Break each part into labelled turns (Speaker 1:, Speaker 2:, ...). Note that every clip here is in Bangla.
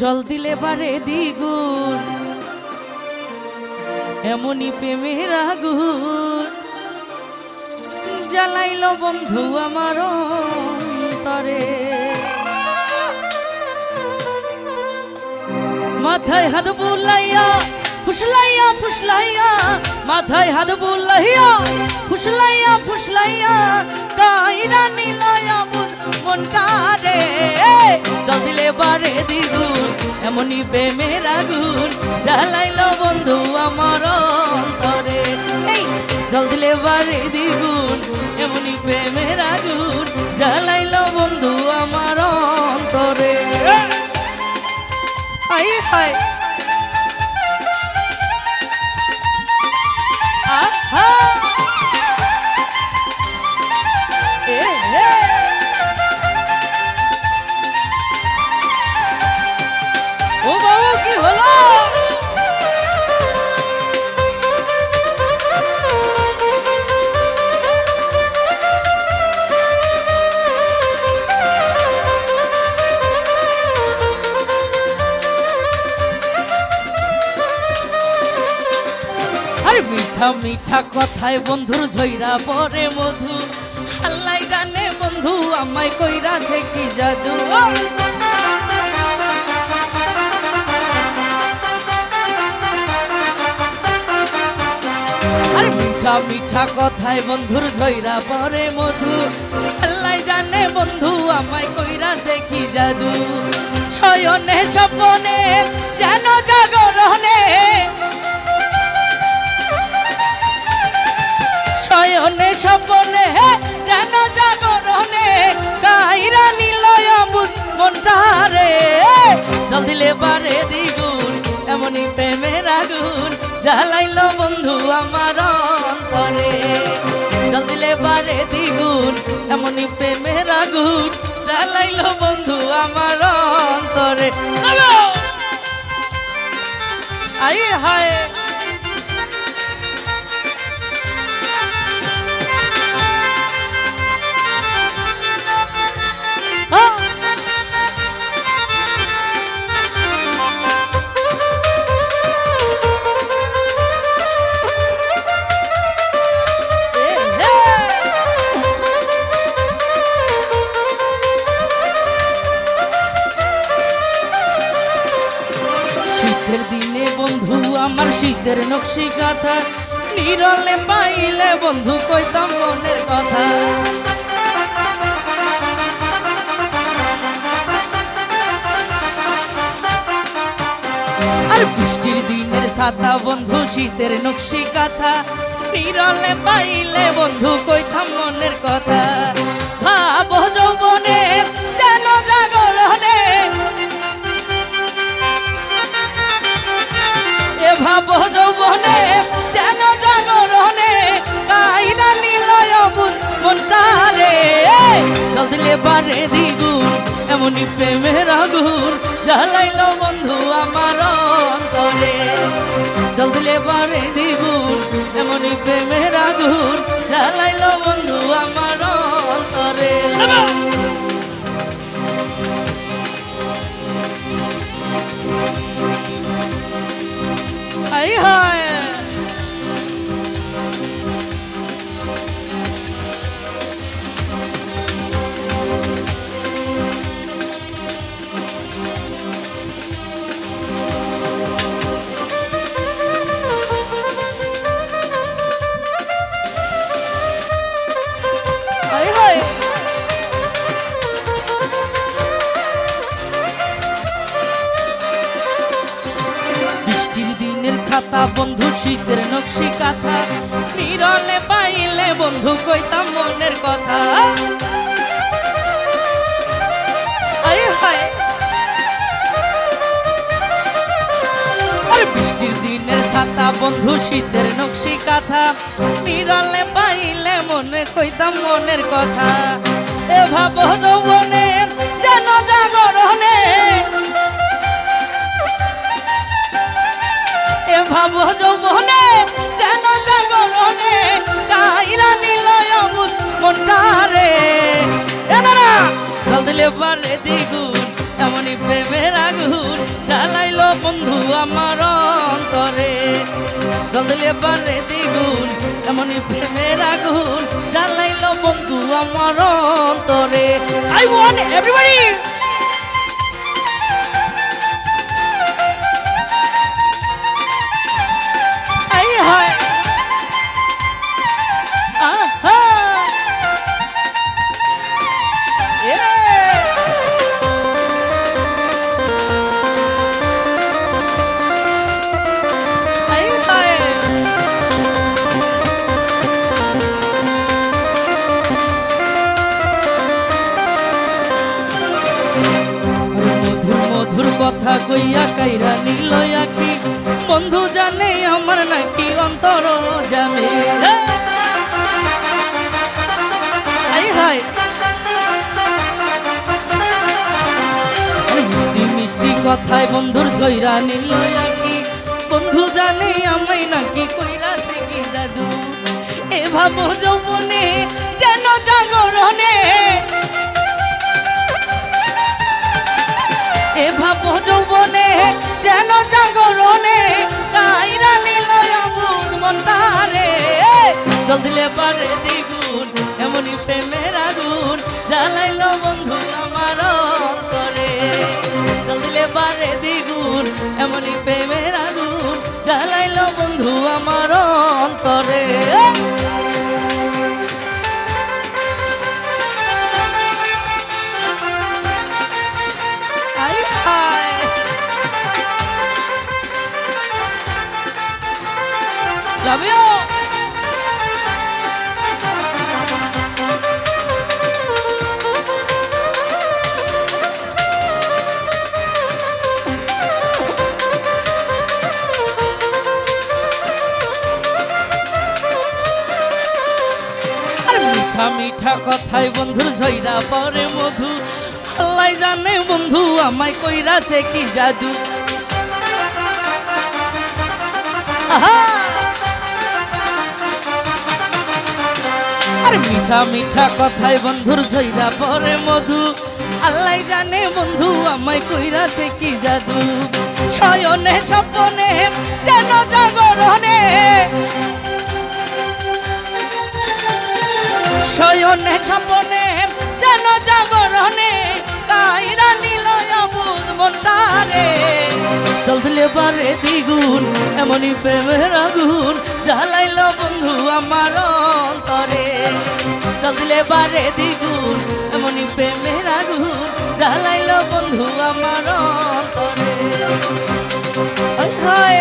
Speaker 1: জল দিলে বারে দ্বিগুণ, এমনই প্রেমের আগুন। জ্বালাইল বন্ধু আমার অন্তরে। মাথায় হাত বুলাইয়া, ফুসলাইয়া ফুসলাইয়া, মাথায় হাত বুলাইয়া, ফুসলাইয়া ফুসলাইয়া কাইরা নিলয়া মনটা রে। জল দিলে বারে দ্বিগুণ, এমনই প্রেমের আগুন জ্বালাইল বন্ধু আমার অন্তরে। এই জল দিলে বারে দ্বিগুণ মিঠা মিঠা কথায় বন্ধুর ঝইরা পরে মধু। আল্লাহ জানে বন্ধু, আমায় কইরাছে কি জাদু। আর মিঠা মিঠা কথায় বন্ধুর ঝইরা পরে মধু। আল্লাহ জানে বন্ধু, আমায় কইরাছে কি জাদু। শয়নে স্বপনে যেন জাগরণে শয়নে স্বপনে যেন জাগরণে, কাইরা নিলয় মনটারে। জল দিলে বারে দ্বিগুণ, এমনই প্রেমের আগুন জ্বালাইল বন্ধু আমার অন্তরে। জল দিলে বারে দ্বিগুণ, এমনই প্রেমের আগুন জ্বালাইল বন্ধু আমার অন্তরে। আই হায়! নকশি কথা, নিরলে পাইলে বন্ধু কইতাম মনের কথা। আর বৃষ্টির দিনের ছাতা বন্ধু, শীতের নকশি কথা, নিরলে পাইলে বন্ধু কইতাম মনের কথা। প্রেমের আগুন জ্বালাইল বন্ধু আমার অন্তরে। জল দিলে বারে দ্বিগুণ এমনই প্রেমের বন্ধু, শীতের নকশি কাঁথা। নিরলে পাইলে বন্ধু, কইতাম মনের কথা। আরে বৃষ্টির দিনের ছাতা, বন্ধু, শীতের নকশি কাঁথা। নিরলে পাইলে মনে, কইতাম মনের কথা। এ ভাব যৌবনে ভাব যৌবনে, যেন জাগরণে কাইরা নিলয় মনটারে। এ দাঁড়া জল দিলে পারে দ্বিগুণ, এমনই প্রেমের আগুন আমার অন্তরে। জলদিলে পারে দ্বিগুণ, এমনই প্রেমের আগুন জ্বালাইলো বন্ধু আমার অন্তরে। আই ওয়ান্ট এভরিবডি বন্ধু জানে, আমার নাকি অন্তর হায় মিষ্টি মিষ্টি কথায় বন্ধুর ঝইরা নিল বন্ধু জানে, আমায় নাকি কইরা কি জাদু। এ ভাবো যৌবনে যেন জাগরণে। এ ভাবো যৌবনে যেন জাগরণে। জল দিলে পারে দ্বিগুণ, এমনই প্রেমের আগুন জ্বালাইলো বন্ধু আমার অন্তরে। জল দিলে পারে দ্বিগুণ, এমনই প্রেমের আগুন জ্বালাইলো বন্ধু আমার অন্তরে। Love you. মিঠা মিঠা কথায় বন্ধুর ঝইরা পরে মধু। আল্লাহ জানে বন্ধু, আমায় কইরাছে কি জাদু! আর মিঠা মিঠা কথায় বন্ধুর ঝইরা পরে মধু। আল্লাহ জানে বন্ধু, আমায় কইরাছে কি জাদু। শয়নে স্বপনে যেন জাগরণে শয়নে স্বপনে, যেন জাগরণে কাইরা নিল অবুজ মনটারে চল দিলে পারে দ্বিগুণ, এমনই প্রেমের আগুন জ্বালাইল বন্ধু আমার অন্তরে। চল দিলে পারে দ্বিগুণ, এমনই প্রেমের আগুন জ্বালাইল বন্ধু আমার অন্তরে। হয়।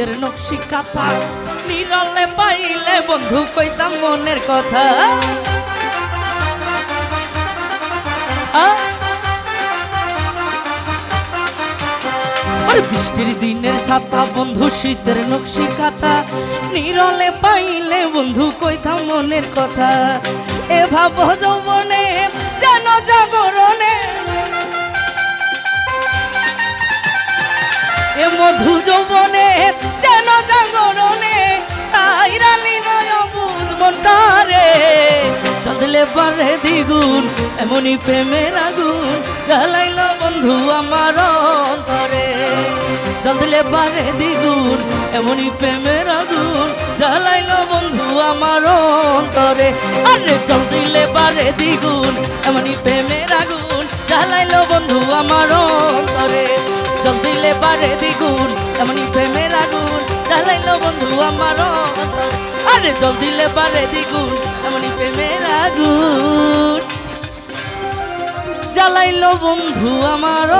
Speaker 1: শীতের নকশি কাঁথা, নিরলে পাইলে বন্ধু কইতাম মনের কথা? বৃষ্টির দিনের ছাতা, বন্ধু শীতের নকশি কাঁথা, নিরলে পাইলে বন্ধু কইতাম মনের কথা। এ ভাব যৌবনে যেন জাগরণে? এ মধু যৌবনে চললে পারে দ্বিগুণ, এমনই প্রেমের আগুন জ্বালাইল বন্ধু আমার অন্তরে। চললে পারে দ্বিগুণ, এমনই প্রেমের আগুন জ্বালাইল বন্ধু আমার অন্তরে। আরে চল দিলে পারে দ্বিগুণ, এমনই প্রেমের আগুন জ্বালাইল বন্ধু আমার অন্তরে। জল দিলে পারে দ্বিগুণ, এমনই প্রেমের আগুন জ্বালাইলো বন্ধু আমার অন্তর। আরে জল দিলে পারে দ্বিগুণ জ্বালাইলো বন্ধু আমার